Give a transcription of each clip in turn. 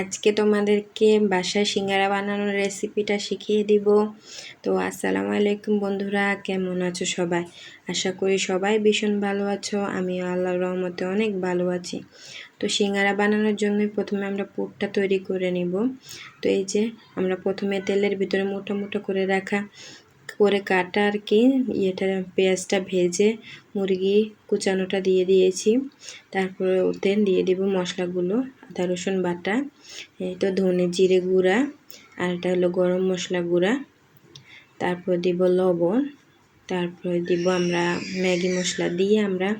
আজকে তোমাদেরকে বাসায় সিঙ্গারা বানানোর রেসিপিটা শিখিয়ে দিব। তো আসসালামু আলাইকুম বন্ধুরা, কেমন আছো সবাই? আশা করি সবাই ভীষণ ভালো আছো, আমিও আল্লাহর রহমতে অনেক ভালো আছি। তো সিঙ্গারা বানানোর জন্য প্রথমে আমরা পুরটা তৈরি করে নিব। তো এই যে আমরা প্রথমে তেলের ভিতরে মোটা মোটা করে রাখা করে কাটা আর কি, ইয়েটা, পেঁয়াজটা ভেজে মুরগি কুচানোটা দিয়ে দিয়েছি। তারপরে ওতে দিয়ে দিব মশলাগুলো, আদা, রসুন বাটা, এই তো ধনে জিরে গুঁড়া, আর এটা হলো গরম মশলা গুঁড়া। তারপর দিব লবণ, তারপরে দিব আমরা ম্যাগি মশলা দিয়ে আমরা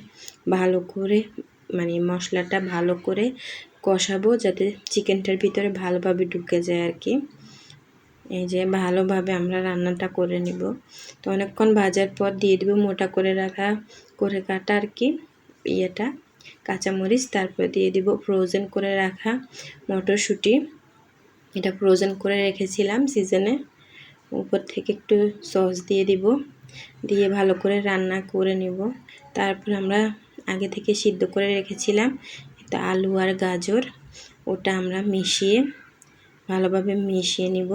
ভালো করে মানে মশলাটা ভালো করে কষাবো যাতে চিকেনটার ভিতরে ভালোভাবে ঢুকে যায় আর কি। এই যে ভালোভাবে আমরা রান্নাটা করে নিব। তো অনেকক্ষণ ভাজার পর দিয়ে দেবো মোটা করে রাখা করে কাটা আর কি ইয়েটা, কাঁচামরিচ। তারপর দিয়ে দিব ফ্রোজেন করে রাখা মটরশুঁটি। এটা ফ্রোজেন করে রেখেছিলাম সিজনে উপর থেকে একটু সস দিয়ে দিব, দিয়ে ভালো করে রান্না করে নিব। তারপর আমরা আগে থেকে সিদ্ধ করে রেখেছিলাম এটা আলু আর গাজর। ওটা আমরা মিশিয়ে ভালোভাবে মিশিয়ে নিব।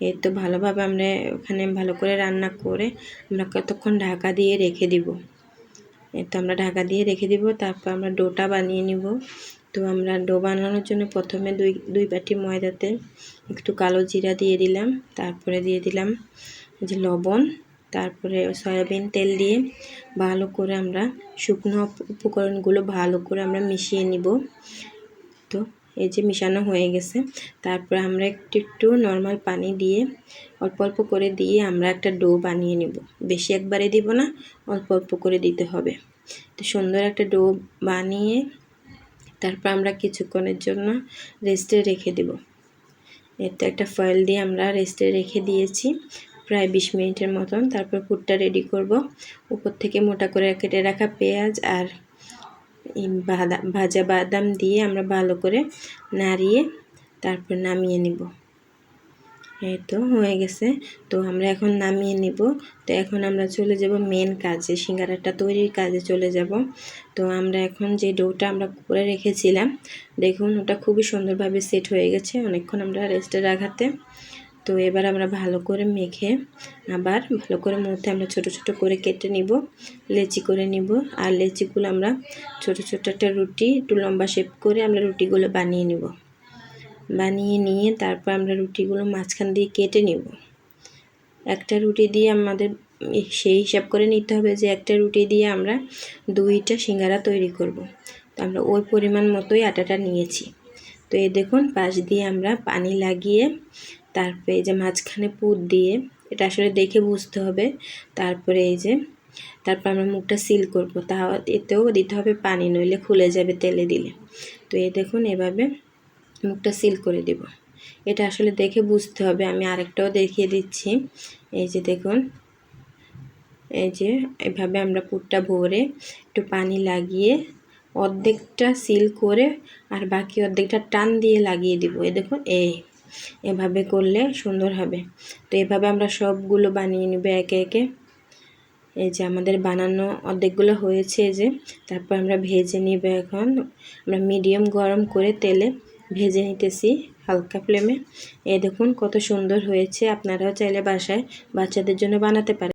এই তো ভালোভাবে আমরা ওখানে ভালো করে রান্না করে আমরা কতক্ষণ ঢাকা দিয়ে রেখে দিব। তো আমরা ঢাকা দিয়ে রেখে দিব, তারপর আমরা ডোটা বানিয়ে নিব। তো আমরা ডো বানানোর জন্য প্রথমে দুই দুই বাটি ময়দাতে একটু কালো জিরা দিয়ে দিলাম, তারপরে দিয়ে দিলাম যে লবণ, তারপরে সয়াবিন তেল দিয়ে ভালো করে আমরা শুকনো উপকরণগুলো ভালো করে আমরা মিশিয়ে নিব। তো এই যে মিশানো হয়ে গেছে। তারপর আমরা একটু একটু নর্মাল পানি দিয়ে, অল্প অল্প করে দিয়ে আমরা একটা ডো বানিয়ে নেব। বেশি একবারে দিব না, অল্প অল্প করে দিতে হবে। তো সুন্দর একটা ডো বানিয়ে তারপর আমরা কিছুক্ষণের জন্য রেস্টে রেখে দেব। এতে একটা ফয়েল দিয়ে আমরা রেস্টে রেখে দিয়েছি, প্রায় বিশ মিনিটের মতন। তারপর ফুটটা রেডি করব। উপর থেকে মোটা করে কেটে রাখা পেঁয়াজ আর ভাজা বাদাম দিয়ে আমরা ভালো করে নাড়িয়ে তারপর নামিয়ে নিব। এই তো হয়ে গেছে। তো আমরা এখন নামিয়ে নিব। তো এখন আমরা চলে যাব মেন কাজে, সিঙ্গারাটা তৈরির কাজে চলে যাব। তো আমরা এখন যে ডোটা আমরা করে রেখেছিলাম, দেখুন ওটা খুবই সুন্দরভাবে সেট হয়ে গেছে। অনেকক্ষণ আমরা রেস্টে রাখাতে তো এবার আমরা ভালো করে মেখে আবার ভালো করে মধ্যে আমরা ছোট ছোট করে কেটে নিব, লেচি করে নিব। আর লেচিগুলো আমরা ছোট ছোট একটা রুটি, একটু লম্বা শেপ করে আমরা রুটিগুলো বানিয়ে নিব। বানিয়ে নিয়ে তারপর আমরা রুটিগুলো মাঝখান দিয়ে কেটে নিব। একটা রুটি দিয়ে আমাদের সেই হিসাব করে নিতে হবে যে একটা রুটি দিয়ে আমরা দুইটা সিঙ্গারা তৈরি করব। তো আমরা ওই পরিমাণ মতোই আটাটা নিয়েছি। তো এই দেখুন, পাশ দিয়ে আমরা পানি লাগিয়ে তারপরে এই যে মাঝখানে পুর দিয়ে এটা আসলে দেখে বুঝতে হবে। তারপরে এই যে, তারপর আমরা মুখটা সিল করব। তা এতেও দিতে হবে পানি, নইলে খুলে যাবে তেলে দিলে। তো এই দেখুন, এভাবে মুখটা সিল করে দেব। এটা আসলে দেখে বুঝতে হবে। আমি আরেকটাও দেখিয়ে দিচ্ছি। এই যে দেখুন, এই যে এভাবে আমরা পুরটা ভরে একটু পানি লাগিয়ে অর্ধেকটা সিল করে আর বাকি অর্ধেকটা টান দিয়ে লাগিয়ে দিব। এ দেখুন, এই এভাবে করলে সুন্দর হবে। তো এভাবে আমরা সবগুলো বানিয়ে নেবে একে একে। এই যে আমাদের বানানো অর্ধেকগুলো হয়েছে যে, তারপর আমরা ভেজে নিব এখন। আমরা মিডিয়াম গরম করে তেলে ভেজে নিতেছি হালকা ফ্লেমে। এ দেখুন কত সুন্দর হয়েছে। আপনারাও চাইলে বাসায় বাচ্চাদের জন্য বানাতে পারেন।